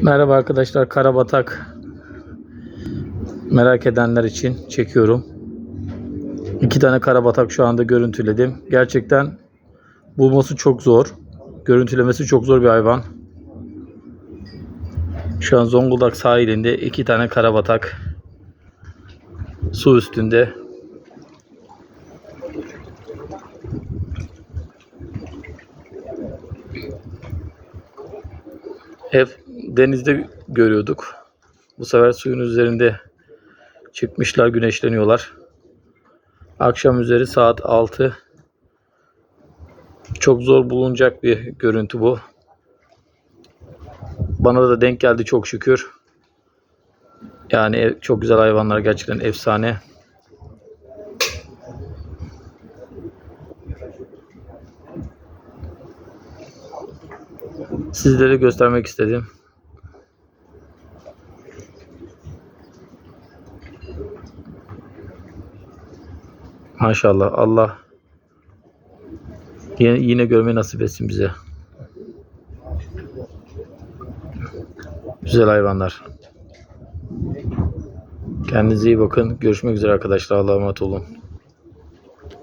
Merhaba arkadaşlar Karabatak merak edenler için çekiyorum. İki tane karabatak şu anda görüntüledim. Gerçekten bulması çok zor. Görüntülemesi çok zor bir hayvan. Şu an Zonguldak sahilinde iki tane karabatak su üstünde. Hep denizde görüyorduk. Bu sefer suyun üzerinde çıkmışlar, güneşleniyorlar. Akşam üzeri saat 6. Çok zor bulunacak bir görüntü bu. Bana da denk geldi çok şükür. Yani çok güzel hayvanlar gerçekten efsane. Sizlere göstermek istedim. Maşallah Allah yine, yine görmeyi nasip etsin bize. Güzel hayvanlar. Kendinize iyi bakın. Görüşmek üzere arkadaşlar. Allah'a emanet olun.